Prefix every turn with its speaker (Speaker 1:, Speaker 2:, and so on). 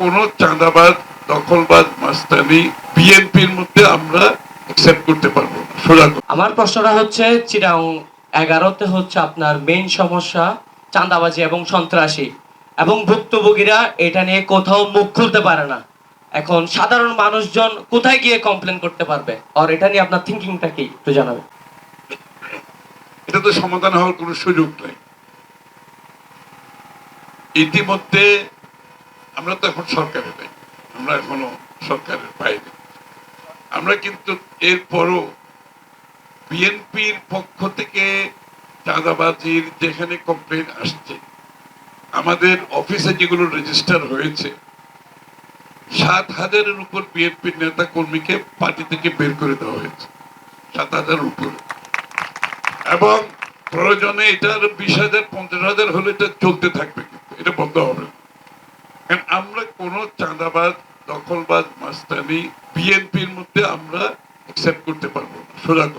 Speaker 1: কোনো চাঁদাবাদ দখলবাদ মাস্তানি বিএনপির মধ্যে আমরা অ্যাকসেপ্ট করতে পারব সোজা
Speaker 2: আমার প্রশ্নটা হচ্ছে চিরাং এগারোতে হচ্ছে আপনার মেইন সমস্যা চাঁদাবাজি এবং সন্ত্রাসী। এবং ভুক্তভোগীরা এটা নিয়ে কোথাও মুখ খুলতে পারে না। এখন সাধারণ মানুষজন কোথায় গিয়ে কমপ্লেন করতে পারবে? আর এটা নিয়ে আপনার থিঙ্কিংটা কি? একটু জানাবেন।
Speaker 1: এটা তো সমাধান হওয়ার কোনো সুযোগ নেই। ইতিমধ্যে আমরা তো এখন সরকারে নাই আমরা এখনও সরকারের বাইরে আমরা কিন্তু এরপরও বিএনপির পক্ষ থেকে চাঁদাবাজির যেখানে কমপ্লেন আসছে, আমাদের অফিসে যেগুলো রেজিস্টার হয়েছে, সাত হাজারের উপর বিএনপির নেতা কর্মীকে পার্টি থেকে বের করে দেওয়া হয়েছে, সাত হাজার উপরে। এবং প্রয়োজনে এটার বিশ হাজার, পঞ্চাশ হাজার হলে এটা চলতে থাকবে এটা বন্ধ হবে না। কোনো চাঁদাবাজ দখলবাজ মাস্তানি বিএনপির মধ্যে আমরা অ্যাকসেপ্ট করতে পারব না সোজা।